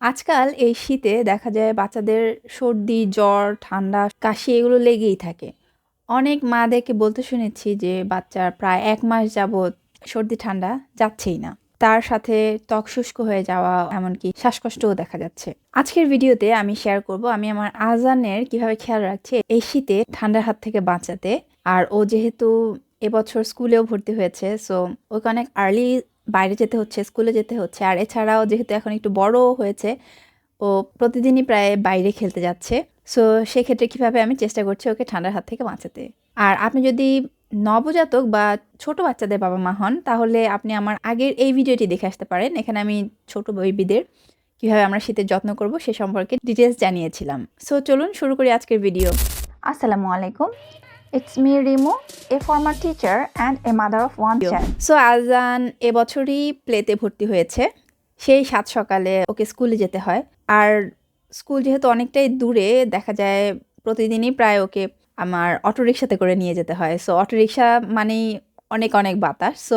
আজকাল এই শীতে দেখা যায় বাচ্চাদের সর্দি, জ্বর, ঠান্ডা, কাশি এগুলো লেগেই থাকে। অনেক মাদেরকে বলতে শুনেছি যে বাচ্চার প্রায় এক মাস যাবৎ সর্দি ঠান্ডা যাচ্ছেই না। তার সাথে ত্বক শুষ্ক হয়ে যাওয়া এমনকি শ্বাসকষ্টও দেখা যাচ্ছে। আজকের ভিডিওতে আমি শেয়ার করব আমি আমার আজানের কীভাবে খেয়াল রাখছি এই শীতে ঠান্ডার হাত থেকে বাঁচাতে। আর ও যেহেতু এবছর স্কুলেও ভর্তি হয়েছে সো ওকে অনেক আর্লি বাইরে যেতে হচ্ছে, স্কুলে যেতে হচ্ছে। আর এছাড়াও যেহেতু এখন একটু বড়ও হয়েছে, ও প্রতিদিনই প্রায় বাইরে খেলতে যাচ্ছে। সো সেক্ষেত্রে কীভাবে আমি চেষ্টা করছি ওকে ঠান্ডার হাত থেকে বাঁচাতে। আর আপনি যদি নবজাতক বা ছোট বাচ্চাদের বাবা-মা হন, তাহলে আপনি আমার আগের এই ভিডিওটি দেখে আসতে পারেন। এখানে আমি ছোট বেবিদের কীভাবে আমরা শীতের যত্ন করব সে সম্পর্কে ডিটেলস জানিয়েছিলাম। সো চলুন শুরু করি আজকের ভিডিও। আসসালামু alaikum. It's me Rimu, a former teacher and a mother of one child. So আজান এবছরই প্লেতে ভর্তি হয়েছে। সেই সাত সকালে ওকে স্কুলে যেতে হয়। আর স্কুল যেহেতু অনেকটাই দূরে দেখা যায় প্রতিদিনই প্রায় ওকে আমার অটোরিকশাতে করে নিয়ে যেতে হয়। সো অটোরিকশা মানেই অনেক, অনেক বাতাস। সো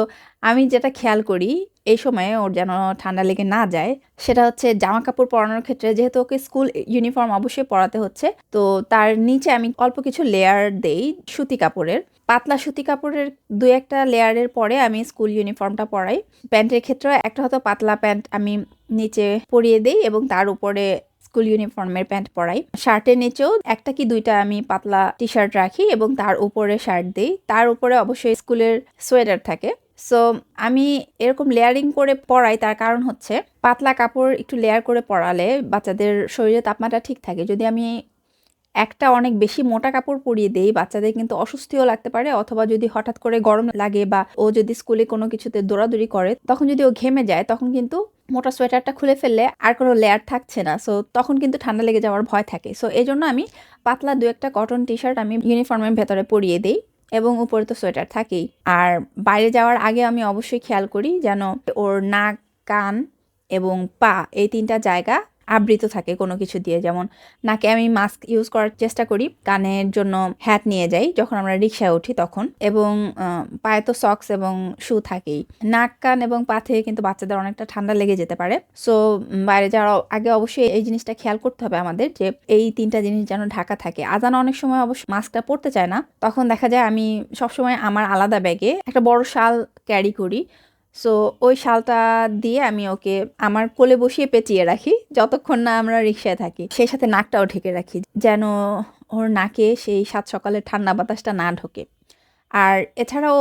আমি যেটা খেয়াল করি এই সময়ে ওর যেন ঠান্ডা লেগে না যায়, সেটা হচ্ছে জামা কাপড় পরানোর ক্ষেত্রে যেহেতু ওকে স্কুল ইউনিফর্ম অবশ্যই পরাতে হচ্ছে। তো তার নিচে আমি অল্প কিছু লেয়ার দেই সুতি কাপড়ের। পাতলা সুতি কাপড়ের ২-১ লেয়ারের পরে আমি স্কুল ইউনিফর্মটা পরাই। প্যান্টের ক্ষেত্রেও একটা হয়তো পাতলা প্যান্ট আমি নিচে পরিয়ে দেই এবং তার উপরে স্কুল ইউনিফর্মের প্যান্ট পরাই। শার্টের নিচেও একটা কি দুইটা আমি পাতলা টি-শার্ট রাখি এবং তার উপরে শার্ট দিই তার উপরে অবশ্যই স্কুলের সোয়েটার থাকে। সো আমি এরকম লেয়ারিং করে পরাই তার কারণ হচ্ছে পাতলা কাপড় একটু লেয়ার করে পরালে বাচ্চাদের শরীরে তাপমাত্রা ঠিক থাকে। যদি আমি একটা অনেক বেশি মোটা কাপড় পরিয়ে দেই, বাচ্চাদের কিন্তু অস্বস্তিও লাগতে পারে অথবা যদি হঠাৎ করে গরম লাগে বা ও যদি স্কুলে কোনো কিছুতে দৌড়াদৌড়ি করে, তখন যদি ও ঘেমে যায় তখন কিন্তু মোটা সোয়েটারটা খুলে ফেললে আর কোনো লেয়ার থাকছে না। সো তখন কিন্তু ঠান্ডা লেগে যাওয়ার ভয় থাকে। সো এজন্য আমি পাতলা দু একটা কটন টি-শার্ট আমি ইউনিফর্মের ভেতরে পরিয়ে দেই এবং উপরে তো সোয়েটার থাকেই। আর বাইরে যাওয়ার আগে আমি অবশ্যই খেয়াল করি যেন ওর নাক, কান এবং পা এই তিনটা জায়গা আবৃত থাকে কোনো কিছু দিয়ে। যেমন নাকে আমি মাস্ক ইউজ করার চেষ্টা করি। কানের জন্য হ্যাট নিয়ে যাই যখন আমরা রিক্সায় উঠি তখন এবং পায়ে তো সক্স এবং শু থাকেই। নাক, কান এবং পা থেকে কিন্তু বাচ্চাদের অনেকটা ঠান্ডা লেগে যেতে পারে। সো বাইরে যাওয়ার আগে অবশ্যই এই জিনিসটা খেয়াল করতে হবে আমাদের যে এই তিনটা জিনিস যেন ঢাকা থাকে। আজান অনেক সময় অবশ্য মাস্কটা পরতে চায় না। তখন দেখা যায় আমি সবসময় আমার আলাদা ব্যাগে একটা বড় শাল ক্যারি করি। সো ওই শালটা দিয়ে আমি ওকে আমার কোলে বসিয়ে পেঁচিয়ে রাখি, যতক্ষণ না আমরা রিক্সায় থাকি। সেই সাথে নাকটাও ঢেকে রাখি, যেন ওর নাকে সেই সাত সকালে ঠান্ডা বাতাসটা না ঢোকে। আর এছাড়াও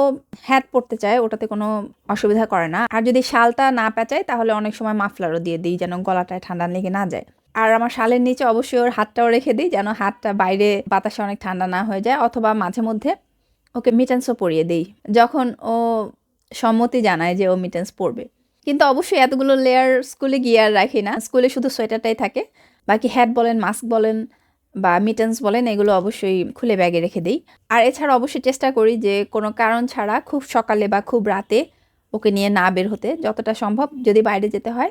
হ্যাট পরতে চায়, ওটাতে কোনো অসুবিধা করে না। আর যদি শালটা না পেঁচাই তাহলে অনেক সময় মাফলারও দিয়ে দিই, যেন গলাটায় ঠান্ডা লেগে না যায়। আর আমার শালের নিচে অবশ্যই ওর হাতটাও রেখে দিই, যেন হাতটা বাইরে বাতাসে অনেক ঠান্ডা না হয়ে যায়, অথবা মাঝে মধ্যে ওকে মিটেন্সও পরিয়ে দিই যখন ও সম্মতি জানায় যে ও মিটেন্স পরবে। কিন্তু অবশ্যই এতগুলো লেয়ার স্কুলে গিয়ে আর রাখি না। স্কুলে শুধু সোয়েটারটাই থাকে। বাকি হ্যাট বলেন, মাস্ক বলেন বা মিটেন্স বলেন এগুলো অবশ্যই খুলে ব্যাগে রেখে দিই আর এছাড়া অবশ্যই চেষ্টা করি যে কোনো কারণ ছাড়া খুব সকালে বা খুব রাতে ওকে নিয়ে না বের হতে। যতটা সম্ভব যদি বাইরে যেতে হয়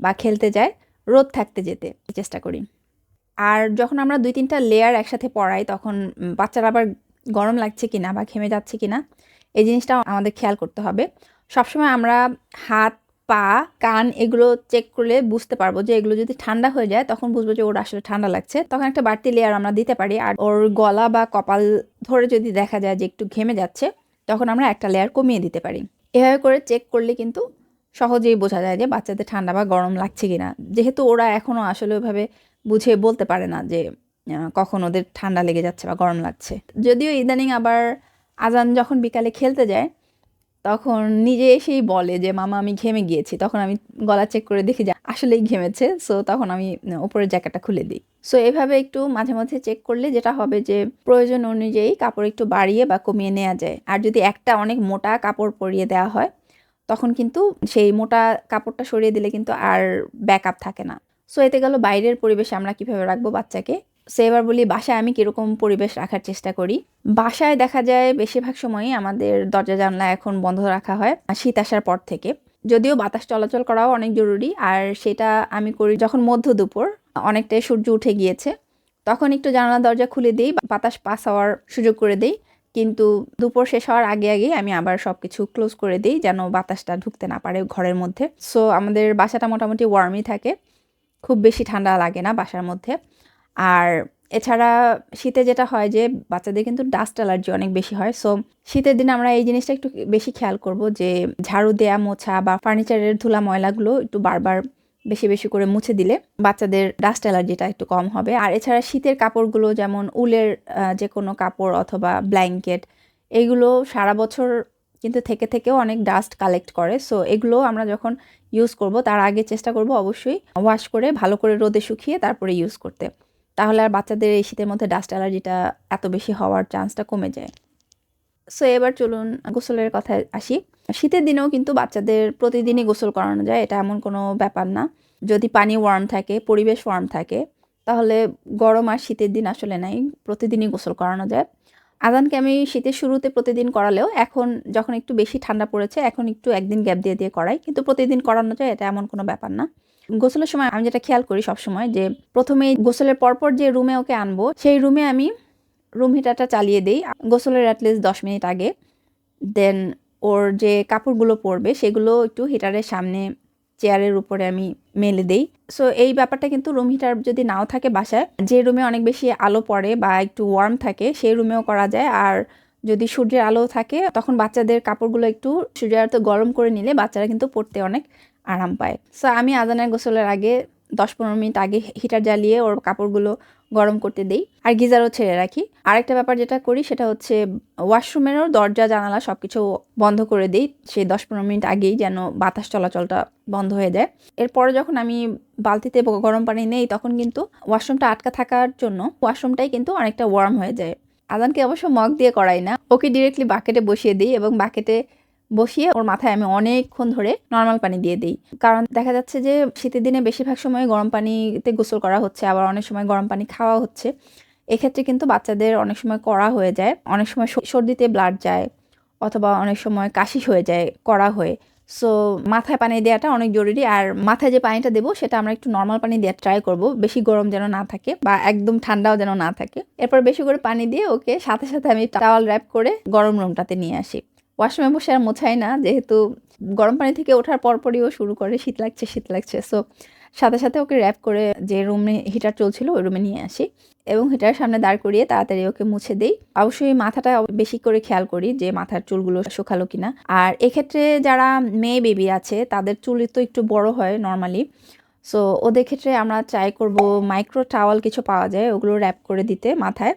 বা খেলতে যায় রোদ থাকতে যেতে চেষ্টা করি। আর যখন আমরা ২-৩ টা লেয়ার একসাথে পড়াই তখন বাচ্চারা আবার গরম লাগছে কিনা বা ঘেমে যাচ্ছে কিনা এই জিনিসটাও আমাদের খেয়াল করতে হবে। সবসময় আমরা হাত, পা, কান এগুলো চেক করলে বুঝতে পারব যে এগুলো যদি ঠান্ডা হয়ে যায় তখন বুঝব যে ওর আসলে ঠান্ডা লাগছে। তখন একটা বাড়তি লেয়ার আমরা দিতে পারি। আর ওর গলা বা কপাল ধরে যদি দেখা যায় যে একটু ঘেমে যাচ্ছে তখন আমরা একটা লেয়ার কমিয়ে দিতে পারি। এভাবে করে চেক করলে কিন্তু সহজেই বোঝা যায় যে বাচ্চাদের ঠান্ডা বা গরম লাগছে কিনা। যেহেতু ওরা এখনও আসলে ওইভাবে বুঝে বলতে পারে না যে কখন ওদের ঠান্ডা লেগে যাচ্ছে বা গরম লাগছে। যদিও ইদানিং আবার আজান যখন বিকালে খেলতে যায়, তখন নিজে এসেই বলে যে, মামা, আমি ঘেমে গিয়েছি। তখন আমি গলা চেক করে দেখি যে, আসলেই ঘেমেছে। সো তখন আমি উপরের জ্যাকেটটা খুলে দিই। সো এভাবে একটু মাঝে মাঝে চেক করলে যেটা হবে যে, প্রয়োজন অনুযায়ী কাপড় একটু বাড়িয়ে বা কমিয়ে নেওয়া যায়। আর যদি একটা অনেক মোটা কাপড় পরিয়ে দেওয়া হয়, তখন কিন্তু সেই মোটা কাপড়টা সরিয়ে দিলে কিন্তু আর ব্যাকআপ থাকে না। সো এতে গেল বাইরের পরিবেশে আমরা কীভাবে রাখব বাচ্চাকে। সো এবার বলি বাসায় আমি কীরকম পরিবেশ রাখার চেষ্টা করি। বাসায় দেখা যায় বেশিরভাগ সময়ই আমাদের দরজা জানলা এখন বন্ধ রাখা হয় শীত আসার পর থেকে। যদিও বাতাস চলাচল করাও অনেক জরুরি আর সেটা আমি করি যখন মধ্য দুপুর অনেকটাই সূর্য উঠে গিয়েছে। তখন একটু জানালা দরজা খুলে দিই বাতাস পাস হওয়ার সুযোগ করে দিই কিন্তু দুপুর শেষ হওয়ার আগে, আগেই আমি আবার সব কিছু ক্লোজ করে দিই যেন বাতাসটা ঢুকতে না পারে ঘরের মধ্যে। সো আমাদের বাসাটা মোটামুটি ওয়ার্মই থাকে। খুব বেশি ঠান্ডা লাগে না বাসার মধ্যে আর এছাড়া শীতে যেটা হয় যে বাচ্চাদের কিন্তু ডাস্ট অ্যালার্জি অনেক বেশি হয় সো শীতের দিনে আমরা এই জিনিসটা একটু বেশি খেয়াল করব যে ঝাড়ু দেয়া, মোছা বা ফার্নিচারের ধুলা ময়লাগুলো একটু বারবার বেশি বেশি করে মুছে দিলে বাচ্চাদের ডাস্ট অ্যালার্জিটা একটু কম হবে। আর এছাড়া শীতের কাপড়গুলো যেমন উলের যে কোনো কাপড় অথবা ব্ল্যাঙ্কেট এইগুলো সারা বছর কিন্তু থেকে থেকেও অনেক ডাস্ট কালেক্ট করে সো এগুলো আমরা যখন ইউজ করব, তার আগে চেষ্টা করব অবশ্যই ওয়াশ করে, ভালো করে রোদে শুকিয়ে তারপরে ইউজ করতে। তাহলে আর বাচ্চাদের এই শীতের মধ্যে ডাস্ট অ্যালার্জিটা এত বেশি হওয়ার চান্সটা কমে যায়। সো এবার চলুন গোসলের কথায় আসি। শীতের দিনেও কিন্তু বাচ্চাদের প্রতিদিনই গোসল করানো যায়, এটা এমন কোনো ব্যাপার না। যদি পানি ওয়ার্ম থাকে, পরিবেশ ওয়ার্ম থাকে, তাহলে গরম আর শীতের দিন আসলে নাই, প্রতিদিনই গোসল করানো যায়। আদানকে আমি শীতের শুরুতে প্রতিদিন করালেও এখন যখন একটু বেশি ঠান্ডা পড়েছে, এখন একটু একদিন গ্যাপ দিয়ে দিয়ে করাই, কিন্তু প্রতিদিন করানো যায়, এটা এমন কোনো ব্যাপার না। গোসলের সময় আমি যেটা খেয়াল করি সবসময় যে প্রথমেই গোসলের পরপর যে রুমে ওকে আনব, সেই রুমে আমি রুম হিটারটা চালিয়ে দিই, গোসলের অ্যাটলিস্ট দশ মিনিট আগে। দেন ওর যে কাপড়গুলো পরবে, সেগুলো একটু হিটারের সামনে চেয়ারের উপরে আমি মেলে দেই। সো এই ব্যাপারটা কিন্তু রুম হিটার যদি নাও থাকে বাসায়, যে রুমে অনেক বেশি আলো পড়ে বা একটু ওয়ার্ম থাকে, সেই রুমেও করা যায়। আর যদি সূর্যের আলো থাকে, তখন বাচ্চাদের কাপড়গুলো একটু সূর্যের আলোতে গরম করে নিলে বাচ্চারা কিন্তু পড়তে অনেক আরাম পায়। সো আমি আজানের গোসলের আগে দশ পনেরো মিনিট আগে হিটার জ্বালিয়ে ওর কাপড়গুলো গরম করতে দেই আর গিজারও ছেড়ে রাখি। আরেকটা ব্যাপার যেটা করি সেটা হচ্ছে ওয়াশরুমেরও দরজা, জানালা সব কিছু বন্ধ করে দিই। সেই দশ পনেরো মিনিট আগেই যেন বাতাস চলাচলটা বন্ধ হয়ে যায়। এরপরে যখন আমি বালতিতে গরম পানি নেই তখন কিন্তু ওয়াশরুমটা আটকা থাকার জন্য ওয়াশরুমটাই কিন্তু অনেকটা ওয়ার্ম হয়ে যায়। আদানকে অবশ্য মগ দিয়ে করাই না। ওকে ডিরেক্টলি বাকেটে বসিয়ে দিই এবং বাকেটে বসিয়ে ওর মাথায় আমি অনেকক্ষণ ধরে নর্মাল পানি দিয়ে দিই। কারণ দেখা যাচ্ছে যে শীতের দিনে বেশিরভাগ সময় গরম পানিতে গোসল করা হচ্ছে, আবার অনেক সময় গরম পানি খাওয়া হচ্ছে। এক্ষেত্রে কিন্তু বাচ্চাদের অনেক সময় কড়া হয়ে যায়, অনেক সময় সর্দিতে ব্লাড যায়, অথবা অনেক সময় কাশি হয়ে যায় কড়া হয়ে। সো মাথায় পানি দেওয়াটা অনেক জরুরি, আর মাথায় যে পানিটা দেবো সেটা আমরা একটু নর্মাল পানি দেওয়ার ট্রাই করব, বেশি গরম যেন না থাকে বা একদম ঠান্ডাও যেন না থাকে। এরপর বেশি করে পানি দিয়ে ওকে সাথে সাথে আমি টাওয়াল র্যাপ করে গরম রুমটাতে নিয়ে আসি। ওয়াশরুমে বসে আর মোছাই না, যেহেতু গরম পানি থেকে ওঠার পরপরই ও শুরু করে, শীত লাগছে শীত লাগছে। সো সাথে সাথে ওকে র্যাপ করে যে রুমে হিটার চলছিল, ওই রুমে নিয়ে আসি এবং হিটার সামনে দাঁড় করিয়ে তাড়াতাড়ি ওকে মুছে দেই। অবশ্যই মাথাটা বেশি করে খেয়াল করি যে মাথার চুলগুলো শুকালো কিনা। আর এক্ষেত্রে যারা মেয়ে বেবি আছে, তাদের চুল তো একটু বড় হয় নর্মালি সো ওদের ক্ষেত্রে আমরা ট্রাই করব মাইক্রো টাওয়াল কিছু পাওয়া যায়, ওগুলো র্যাপ করে দিতে মাথায়।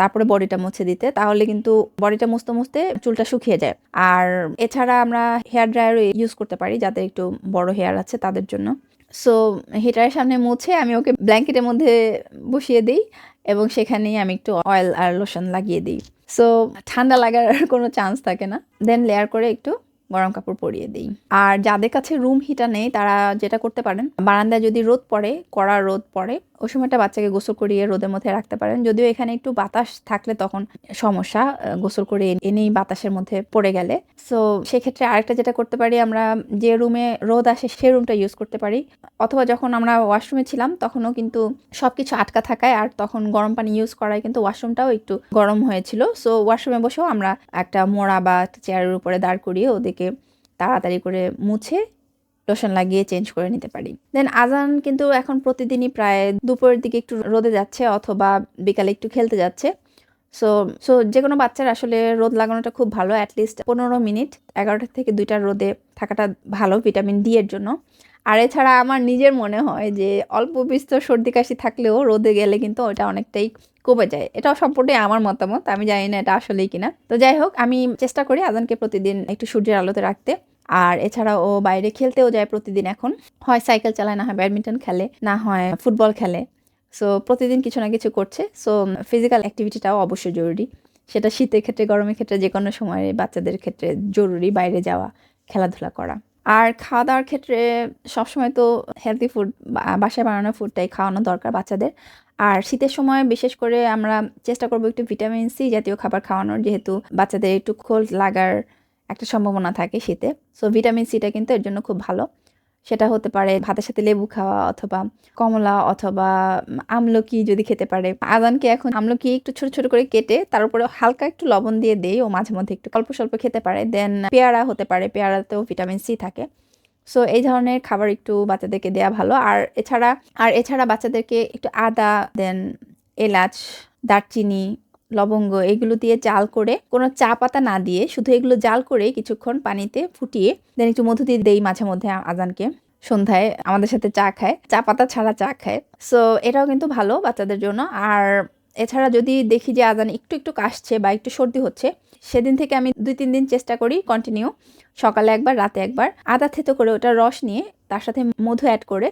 তারপরে বডিটা মুছে দিতে, তাহলে কিন্তু বডিটা মুছতে মুছতে চুলটা শুকিয়ে যায়। আর এছাড়া আমরা হেয়ার ড্রায়ারও ইউজ করতে পারি যাদের একটু বড় হেয়ার আছে তাদের জন্য। সো হিটারের সামনে মুছে আমি ওকে ব্ল্যাঙ্কেটের মধ্যে বসিয়ে দিই এবং সেখানেই আমি একটু অয়েল আর লোশন লাগিয়ে দিই। সো ঠান্ডা লাগার কোনো চান্স থাকে না। দেন লেয়ার করে একটু গরম কাপড় পরিয়ে দিই। আর যাদের কাছে রুম হিটার নেই, তারা যেটা করতে পারেন, বারান্দায় যদি রোদ পড়ে, কড়া রোদ পড়ে ওই সময়টা বাচ্চাকে গোসল করিয়ে রোদের মধ্যে রাখতে পারেন। যদিও এখানে একটু বাতাস থাকলে তখন সমস্যা গোসল করে এনেই বাতাসের মধ্যে পড়ে গেলে। সো সেক্ষেত্রে আরেকটা যেটা করতে পারি, আমরা যে রুমে রোদ আসে সে রুমটা ইউজ করতে পারি। অথবা যখন আমরা ওয়াশরুমে ছিলাম, তখনও কিন্তু সব কিছু আটকা থাকায় আর তখন গরম পানি ইউজ করায় কিন্তু ওয়াশরুমটাও একটু গরম হয়েছিল। সো ওয়াশরুমে বসেও আমরা একটা মোড়া বা চেয়ারের উপরে দাঁড় করিয়ে ওদেরকে তাড়াতাড়ি করে মুছে লোশন লাগিয়ে চেঞ্জ করে নিতে পারি। দেন আজান কিন্তু এখন প্রতিদিনই প্রায় দুপুরের দিকে একটু রোদে যাচ্ছে অথবা বিকালে একটু খেলতে যাচ্ছে। সো সো যে কোনো বাচ্চার আসলে রোদ লাগানোটা খুব ভালো অ্যাটলিস্ট পনেরো মিনিট, এগারোটা থেকে দুইটা রোদে থাকাটা ভালো ভিটামিন ডি এর জন্য। আর এছাড়া আমার নিজের মনে হয় যে অল্প বিস্তর সর্দি কাশি থাকলেও রোদে গেলে কিন্তু ওটা অনেকটাই কমে যায়। এটাও সম্পূর্ণই আমার মতামত, আমি জানি না এটা আসলেই কিনা। তো যাই হোক, আমি চেষ্টা করি আজানকে প্রতিদিন একটু সূর্যের আলোতে রাখতে। আর এছাড়া ও বাইরে খেলতেও যায় প্রতিদিন এখন। হয় সাইকেল চালায়, না হয় ব্যাডমিন্টন খেলে, না হয় ফুটবল খেলে। সো প্রতিদিন কিছু না কিছু করছে। সো ফিজিক্যাল অ্যাক্টিভিটিটাও অবশ্যই জরুরি। সেটা শীতের ক্ষেত্রে, গরমের ক্ষেত্রে, যে কোনো সময় বাচ্চাদের ক্ষেত্রে জরুরি বাইরে যাওয়া, খেলাধুলা করা। আর খাওয়া দাওয়ার ক্ষেত্রে সবসময় তো হেলদি ফুড বাসায় বানানো ফুডটাই খাওয়ানো দরকার বাচ্চাদের। আর শীতের সময় বিশেষ করে আমরা চেষ্টা করব একটু ভিটামিন সি জাতীয় খাবার খাওয়ানোর, যেহেতু বাচ্চাদের একটু খোল লাগার একটা সম্ভাবনা থাকে শীতে। সো ভিটামিন সিটা কিন্তু এর জন্য খুব ভালো। সেটা হতে পারে ভাতের সাথে লেবু খাওয়া অথবা কমলা অথবা আমলকি যদি খেতে পারে। আদানকে এখন আমলকি একটু ছোট ছোট করে কেটে তার উপরে হালকা একটু লবণ দিয়ে দেই ও মাঝে মধ্যে একটু অল্প স্বল্প খেতে পারে। দেন পেয়ারা হতে পারে, পেয়ারাতেও ভিটামিন সি থাকে। সো এই ধরনের খাবার একটু বাচ্চাদেরকে দেওয়া ভালো। আর এছাড়া আর এছাড়া বাচ্চাদেরকে একটু আদা দেন এলাচ, দারচিনি লবঙ্গ এগুলো দিয়ে জাল করে কোনো চা পাতা না দিয়ে শুধু এগুলো জাল করে কিছুক্ষণ পানিতে ফুটিয়ে দেন একটু মধু দিয়ে দেই মাঝে মধ্যে আজানকে। সন্ধ্যায় আমাদের সাথে চা খায়, চা পাতা ছাড়া চা খায়। সো এটাও কিন্তু ভালো বাচ্চাদের জন্য। আর এছাড়া যদি দেখি যে আজান একটু একটু কাশছে বা একটু সর্দি হচ্ছে, সেদিন থেকে আমি দুই তিন দিন চেষ্টা করি কন্টিনিউ সকালে একবার, রাতে একবার। আদা থেতো করে ওটা রস নিয়ে তার সাথে মধু অ্যাড করে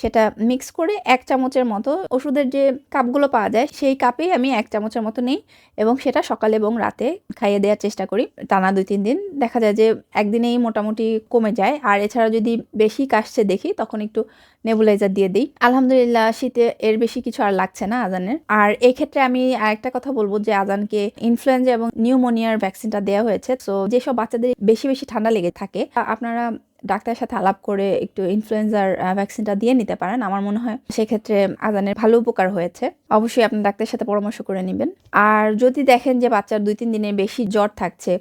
সেটা মিক্স করে এক চামচের মতো ওষুধের যে কাপগুলো পাওয়া যায়, সেই কাপেই আমি এক চামচের মতো নিই এবং সেটা সকালে এবং রাতে খাইয়ে দেওয়ার চেষ্টা করি। টানা দুই, তিন দিন দেখা যায় যে একদিনেই মোটামুটি কমে যায়। আর এছাড়া যদি বেশি কাশছে দেখি, তখন একটু নেবুলাইজার দিয়ে দিই। আলহামদুলিল্লাহ শীতে এর বেশি কিছু আর লাগছে না আজানের। আর এই ক্ষেত্রে আমি আরেকটা কথা বলব যে আজানকে ইনফ্লুয়েঞ্জা এবং নিউমোনিয়ার ভ্যাকসিনটা দেওয়া হয়েছে। তো যেসব বাচ্চাদের বেশি বেশি ঠান্ডা লেগে থাকে আপনারা ডাক্তারের সাথে আলাপ করে একটু ইনফ্লুয়েঞ্জার ভ্যাকসিনটা দিয়ে নিতে পারেন। আমার মনে হয় সেক্ষেত্রে আজানের ভালো উপকার হয়েছে। অবশ্যই আপনি ডাক্তারের সাথে পরামর্শ করে নেবেন। আর যদি দেখেন যে বাচ্চার দুই তিন দিনের বেশি জ্বর থাকছে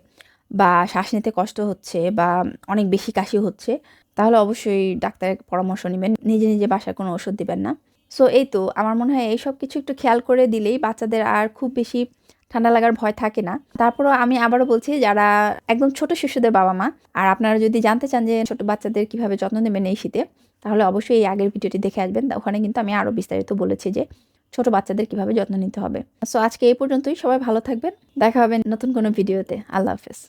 বা শ্বাস নিতে কষ্ট হচ্ছে বা অনেক বেশি কাশি হচ্ছে, তাহলে অবশ্যই ডাক্তারের পরামর্শ নেবেন। নিজে নিজে বাসায় কোনো ওষুধ দিবেন না। সো এই তো, আমার মনে হয় এইসব কিছু একটু খেয়াল করে দিলেই বাচ্চাদের আর খুব বেশি ঠান্ডা লাগার ভয় থাকে না। তারপরও আমি আবারও বলছি, যারা একদম ছোট শিশুদের বাবা মা, আর আপনারা যদি জানতে চান যে ছোট বাচ্চাদের কীভাবে যত্ন নেবেন এই শীতে, তাহলে অবশ্যই এই আগের ভিডিওটি দেখে আসবেন। ওখানে কিন্তু আমি আরও বিস্তারিত বলেছি যে ছোট বাচ্চাদের কীভাবে যত্ন নিতে হবে। সো আজকে এই পর্যন্তই। সবাই ভালো থাকবেন। দেখা হবে নতুন কোনো ভিডিওতে। আল্লাহ হাফেজ।